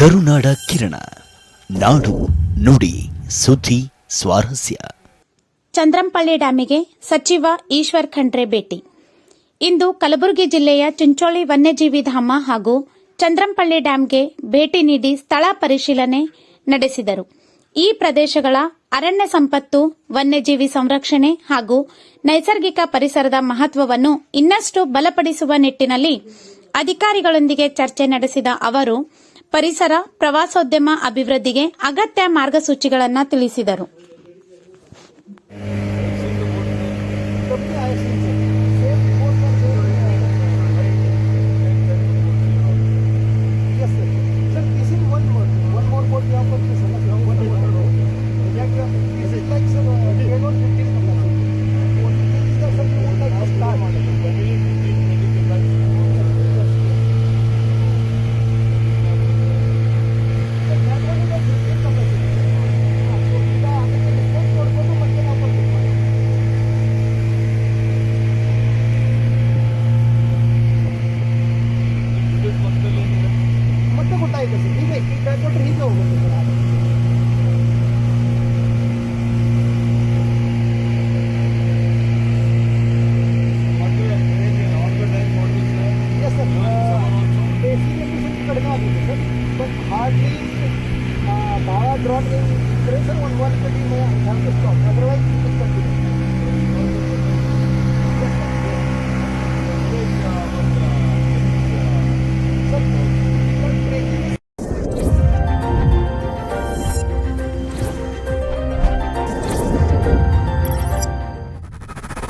ಕರುನಾಡ ಕಿರಣ. ನಾಡು ನುಡಿ, ಸುದ್ದಿ, ಸ್ವಾರಸ್ಯ. ಚಂದ್ರಂಪಳ್ಳಿ ಡ್ಯಾಮಿಗೆ ಸಚಿವ ಈಶ್ವರ್ ಖಂಡ್ರೆ ಭೇಟಿ. ಇಂದು ಕಲಬುರಗಿ ಜಿಲ್ಲೆಯ ಚಿಂಚೋಳಿ ವನ್ಯಜೀವಿ ಧಾಮ ಹಾಗೂ ಚಂದ್ರಂಪಳ್ಳಿ ಡ್ಯಾಂಗೆ ಭೇಟಿ ನೀಡಿ ಸ್ಥಳ ಪರಿಶೀಲನೆ ನಡೆಸಿದರು. ಈ ಪ್ರದೇಶಗಳ ಅರಣ್ಯ ಸಂಪತ್ತು, ವನ್ಯಜೀವಿ ಸಂರಕ್ಷಣೆ ಹಾಗೂ ನೈಸರ್ಗಿಕ ಪರಿಸರದ ಮಹತ್ವವನ್ನು ಇನ್ನಷ್ಟು ಬಲಪಡಿಸುವ ನಿಟ್ಟಿನಲ್ಲಿ ಅಧಿಕಾರಿಗಳೊಂದಿಗೆ ಚರ್ಚೆ ನಡೆಸಿದ ಅವರು ಪರಿಸರ ಪ್ರವಾಸೋದ್ಯಮ ಅಭಿವೃದ್ಧಿಗೆ ಅಗತ್ಯ ಮಾರ್ಗಸೂಚಿಗಳನ್ನು ತಿಳಿಸಿದರು. Дивись, треба дуже довго забирати. Hardly uh, power dropping pressure on one particular, I have to stop.